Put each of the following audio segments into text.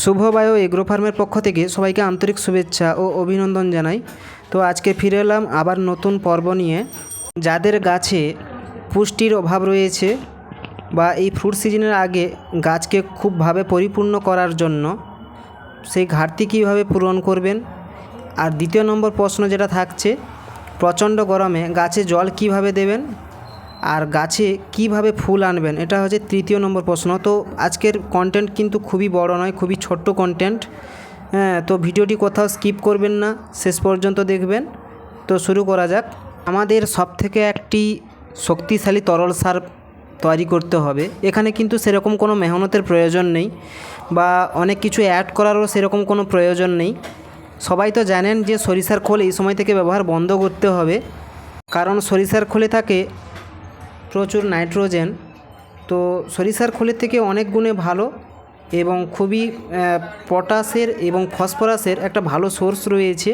শুভ bio agro ফার্মের পক্ষ থেকে সবাইকে আন্তরিক শুভেচ্ছা ও অভিনন্দন জানাই। তো আজকে ফিরে এলাম আবার নতুন পর্ব নিয়ে। যাদের গাছে পুষ্টির অভাব রয়েছে বা এই ফ্রুট সিজনের আগে গাছকে খুবভাবে পরিপূর্ণ করার জন্য সেই ঘাটতি কীভাবে পূরণ করবেন? আর দ্বিতীয় নম্বর প্রশ্ন যেটা থাকছে, প্রচণ্ড গরমে গাছে জল কীভাবে দেবেন? আর গাছে কীভাবে ফুল আনবেন? এটা হচ্ছে তৃতীয় নম্বর প্রশ্ন। তো আজকের কন্টেন্ট কিন্তু খুবই বড় নয়, খুবই ছোট্ট কন্টেন্ট হ্যাঁ তো ভিডিওটি কোথাও স্কিপ করবেন না, শেষ পর্যন্ত দেখবেন। তো শুরু করা যাক। আমাদের সবথেকে একটি শক্তিশালী তরল সার তৈরি করতে হবে। এখানে কিন্তু সেরকম কোনো মেহনতের প্রয়োজন নেই বা অনেক কিছু অ্যাড করারও সেরকম কোনো প্রয়োজন নেই। সবাই তো জানেন যে সরিষার খোল এই সময় থেকে ব্যবহার বন্ধ করতে হবে। কারণ সরিষার খোলে থাকে প্রচুর নাইট্রোজেন। তো সরিষার খোলের থেকে অনেক গুণে ভালো এবং খুবই পটাশের এবং ফসফরাসের একটা ভালো সোর্স রয়েছে।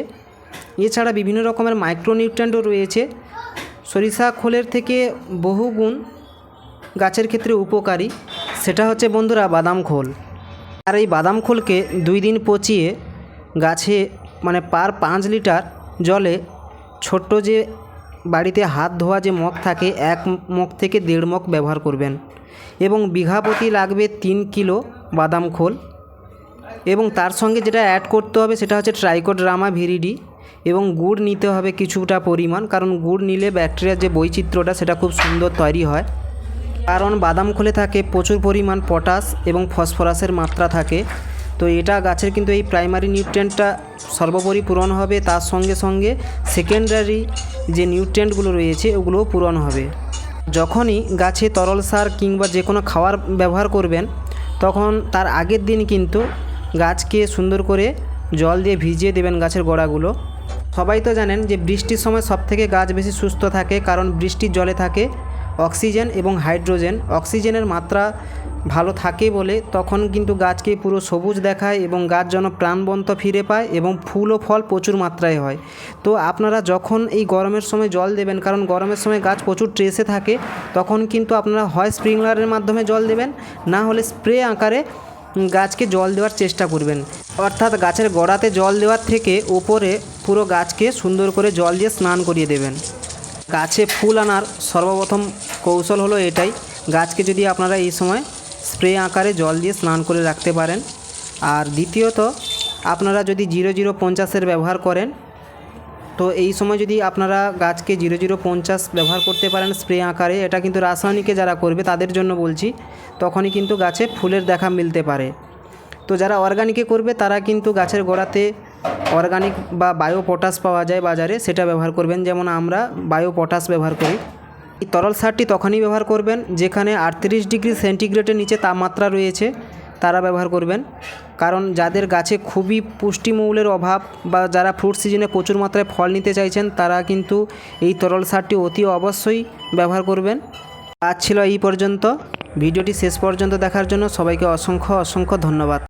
এছাড়া বিভিন্ন রকমের মাইক্রোনিউট্রেন্টও রয়েছে। সরিষা খোলের থেকে বহু গুণ গাছের ক্ষেত্রে উপকারী। সেটা হচ্ছে বন্ধুরা বাদাম খোল। আর এই বাদাম খোলকে দুই দিন পচিয়ে গাছে মানে পার পাঁচ লিটার জলে ছোট্ট যে বাড়িতে হাত ধোয়া যে মগ থাকে, এক মগ থেকে দেড় মগ ব্যবহার করবেন। এবং বিঘা প্রতি লাগবে তিন কিলো বাদাম খোল। এবং তার সঙ্গে যেটা অ্যাড করতে হবে, সেটা হচ্ছে ট্রাইকোড্রামা ভিরিডি এবং গুড় নিতে হবে কিছুটা পরিমাণ, কারণ গুড় নিলে ব্যাকটেরিয়ার যে বৈচিত্র্যটা, সেটা খুব সুন্দর তৈরি হয়। কারণ বাদাম খোলে থাকে প্রচুর পরিমাণ পটাশ এবং ফসফরাসের মাত্রা থাকে। তো এটা গাছের কিন্তু এই প্রাইমারি নিউট্রেন্টটা সর্বোপরি পূরণ হবে, তার সঙ্গে সঙ্গে সেকেন্ডারি যে নিউট্রেন্টগুলো রয়েছে, ওগুলোও পূরণ হবে। যখনই গাছে তরল সার কিংবা যে কোনো খাবার ব্যবহার করবেন, তখন তার আগের দিন কিন্তু গাছকে সুন্দর করে জল দিয়ে ভিজিয়ে দেবেন গাছের গোড়াগুলো। সবাই তো জানেন যে বৃষ্টির সময় সবথেকে গাছ বেশি সুস্থ থাকে, কারণ বৃষ্টির জলে থাকে অক্সিজেন এবং হাইড্রোজেন। অক্সিজেনের মাত্রা ভালো থাকে বলে, তখন কিন্তু গাছকে পুরো সবুজ দেখায় এবং গাছ যেন প্রাণবন্ত ফিরে পায় এবং ফুল ও ফল প্রচুর মাত্রায় হয়। তো আপনারা যখন এই গরমের সময় জল দেবেন, কারণ গরমের সময় গাছ প্রচুর ট্রেসে থাকে, তখন কিন্তু আপনারা হয় স্প্রিংলারের মাধ্যমে জল দেবেন, না হলে স্প্রে আকারে গাছকে জল দেওয়ার চেষ্টা করবেন। অর্থাৎ গাছের গোড়াতে জল দেওয়ার থেকে ওপরে পুরো গাছকে সুন্দর করে জল দিয়ে স্নান করিয়ে দেবেন। গাছে ফুল আনার সর্বপ্রথম কৌশল হলো এটাই। গাছকে যদি আপনারা এই সময় স্প্রে আকারে জল দিয়ে স্নান করে রাখতে পারেন। আর দ্বিতীয়ত, আপনারা যদি জিরো জিরো পঞ্চাশের ব্যবহার করেন, তো এই সময় যদি আপনারা গাছকে জিরো জিরো পঞ্চাশ ব্যবহার করতে পারেন স্প্রে আকারে, এটা কিন্তু রাসায়নিকে যারা করবে তাদের জন্য বলছি, তখনই কিন্তু গাছে ফুলের দেখা মিলতে পারে। তো যারা অর্গানিকে করবে, তারা কিন্তু গাছের গোড়াতে অর্গানিক বা বায়ো পটাশ পাওয়া যায় বাজারে, সেটা ব্যবহার করবেন। যেমন আমরা বায়ো পটাশ ব্যবহার করি। তরল সারটি তখনই ব্যবহার করবেন যেখানে আটত্রিশ ডিগ্রি সেন্টিগ্রেডের নিচে তাপমাত্রা রয়েছে, তারা ব্যবহার করবেন। কারণ যাদের গাছে খুবই পুষ্টিমূলের অভাব বা যারা ফ্রুট সিজনে প্রচুর মাত্রায় ফল নিতে চাইছেন, তারা কিন্তু এই তরল সারটি অতি অবশ্যই ব্যবহার করবেন। আজ ছিল এই পর্যন্ত। ভিডিওটি শেষ পর্যন্ত দেখার জন্য সবাইকে অসংখ্য অসংখ্য ধন্যবাদ।